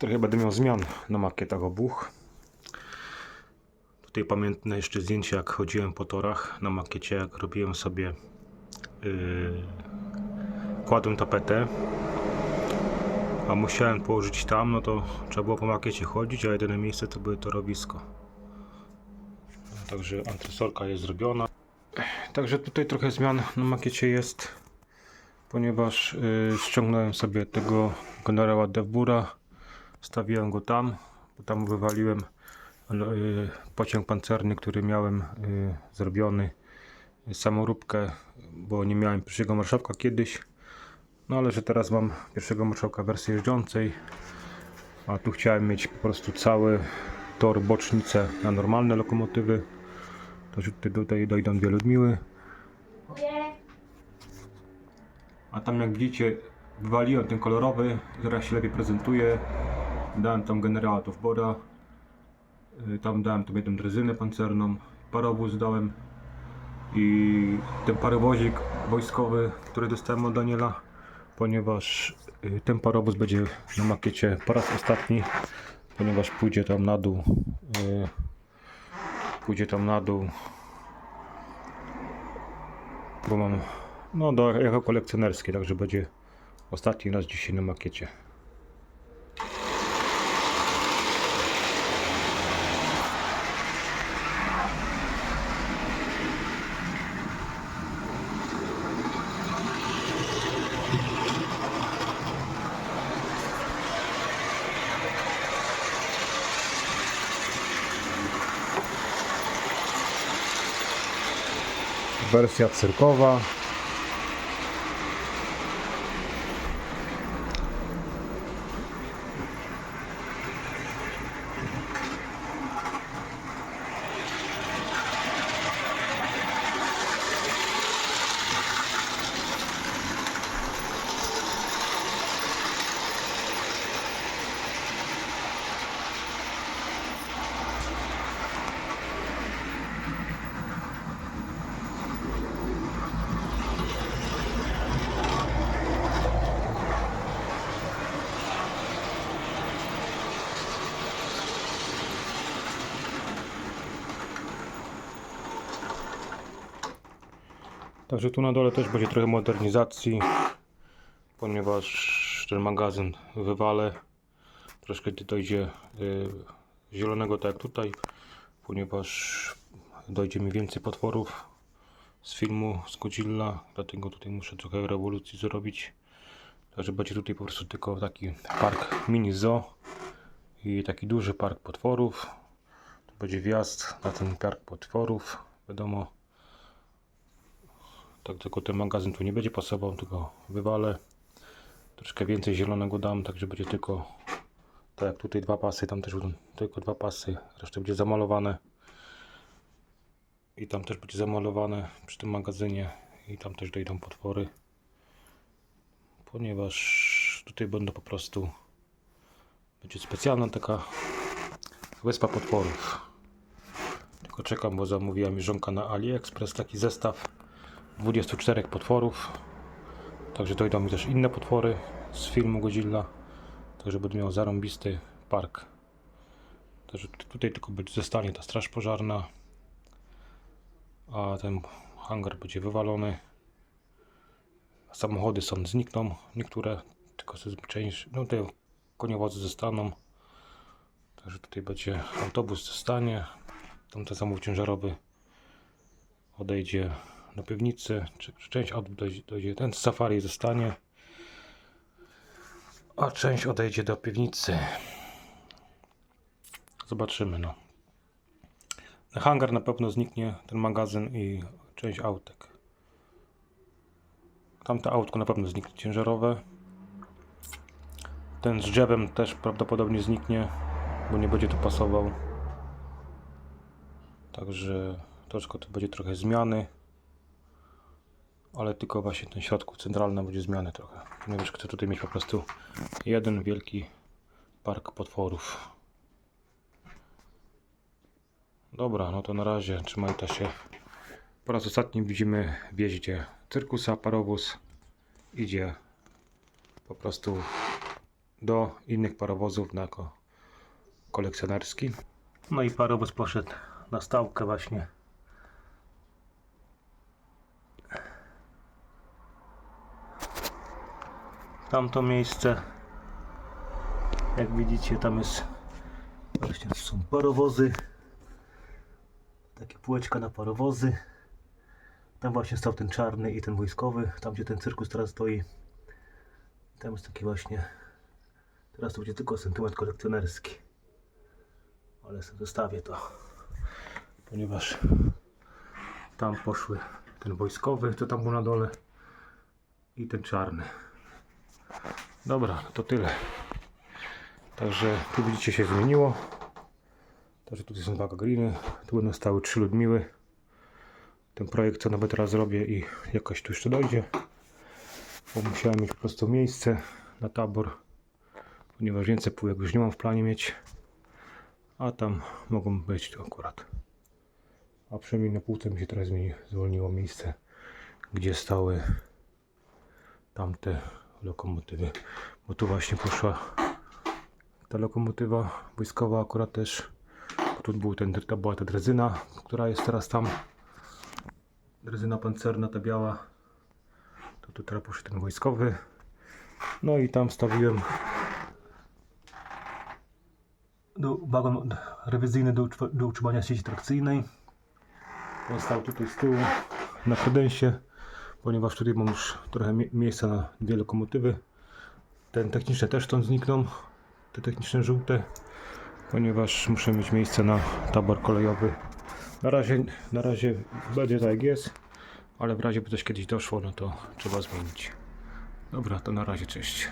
Trochę będę miał zmian na makietach obuch. Tutaj pamiętne jeszcze zdjęcie jak chodziłem po torach na makiecie, jak robiłem sobie yy, kładłem tapetę a musiałem położyć tam, no to trzeba było po makiecie chodzić, a jedyne miejsce to były torowisko. Także antresolka jest zrobiona. Także tutaj trochę zmian na makiecie jest, ponieważ yy, ściągnąłem sobie tego generała Devbura, stawiłem go tam, bo tam wywaliłem yy, pociąg pancerny, który miałem yy, zrobiony, samoróbkę, bo nie miałem pierwszego marszałka kiedyś. No ale że teraz mam pierwszego marszałka wersji jeżdżącej, a tu chciałem mieć po prostu cały tor bocznicę na normalne lokomotywy. To tutaj, tutaj dojdą dwie Ludmiły. A tam jak widzicie wywaliłem ten kolorowy, teraz się lepiej prezentuje. Dałem tam generała Tofbora. Y, Tam dałem tą jedną drezynę pancerną. Parowóz dałem. I ten parowozik wojskowy, który dostałem od Daniela ponieważ y, ten parowóz będzie na makiecie po raz ostatni, ponieważ pójdzie tam na dół, y, pójdzie tam na dół, bo mam, no do, jako kolekcjonerski, także będzie ostatni raz dzisiaj na makiecie. Wersja cyrkowa. Także tu na dole też będzie trochę modernizacji, ponieważ ten magazyn wywalę. Troszkę dojdzie y, zielonego tak jak tutaj, ponieważ dojdzie mi więcej potworów z filmu z Godzilla, dlatego tutaj muszę trochę rewolucji zrobić. Także będzie tutaj po prostu tylko taki park mini zoo i taki duży park potworów. Tu będzie wjazd na ten park potworów, wiadomo. Tak tylko ten magazyn tu nie będzie pasował, tylko wywalę. Troszkę więcej zielonego dam, także będzie tylko tak jak tutaj dwa pasy, tam też będą tylko dwa pasy, reszta będzie zamalowane. I tam też będzie zamalowane przy tym magazynie i tam też dojdą potwory. Ponieważ tutaj będą po prostu będzie specjalna taka wyspa potworów. Tylko czekam, bo zamówiła mi żonka na AliExpress taki zestaw 24 potworów. Także dojdą mi też inne potwory z filmu Godzilla. Także będę miał zarąbisty park. Także tutaj tylko zostanie ta straż pożarna. A ten hangar będzie wywalony. Samochody są znikną. Niektóre tylko część, no te koniewozy zostaną. Także tutaj będzie autobus zostanie. Tamten samochód ciężarowy odejdzie do piwnicy, czy część dojdzie, dojdzie, ten z safari zostanie, a część odejdzie do piwnicy. Zobaczymy, no. Hangar na pewno zniknie, ten magazyn i część autek. Tamte autko na pewno zniknie ciężarowe. Ten z drzewem też prawdopodobnie zniknie, bo nie będzie tu pasował. Także troszkę tu będzie trochę zmiany. Ale tylko właśnie ten środku centralny będzie zmiany trochę. Ponieważ chcę tutaj mieć po prostu jeden wielki park potworów. Dobra, no to na razie trzymajcie się. Po raz ostatni widzimy w jeździe cyrkusa, parowóz idzie po prostu do innych parowozów na kolekcjonerski. No i parowóz poszedł na stałkę właśnie. Tamto miejsce, jak widzicie, tam jest właśnie są parowozy. Takie półeczka na parowozy. Tam właśnie stał ten czarny i ten wojskowy, tam gdzie ten cyrkus teraz stoi. Tam jest taki właśnie. Teraz to będzie tylko sentyment kolekcjonerski. Ale sobie zostawię to. Ponieważ tam poszły ten wojskowy, to tam był na dole. I ten czarny. Dobra, to tyle. Także tu widzicie się zmieniło. Także tutaj są dwa gliny. Tu będą stały trzy Ludmiły. Ten projekt co nawet teraz zrobię i jakoś tu jeszcze dojdzie. Bo musiałem mieć po prostu miejsce na tabor. Ponieważ więcej półek już nie mam w planie mieć. A tam mogą być tu akurat. A przynajmniej na półce mi się teraz zwolniło miejsce, gdzie stały tamte lokomotywy. Bo tu właśnie poszła ta lokomotywa wojskowa akurat też. Tu był ten, ta była ta drezyna, która jest teraz tam. Drezyna pancerna, ta biała. To tu teraz poszedł ten wojskowy. No i tam stawiłem do, wagon rewizyjny do, do utrzymania sieci trakcyjnej. On stał tutaj z tyłu na kredensie, ponieważ tutaj mam już trochę mie- miejsca na dwie lokomotywy. Ten techniczne też stąd znikną, te techniczne żółte, ponieważ muszę mieć miejsce na tabor kolejowy. Na razie, na razie będzie tak jak jest, ale w razie by coś kiedyś doszło, no to trzeba zmienić. Dobra, to na razie, cześć.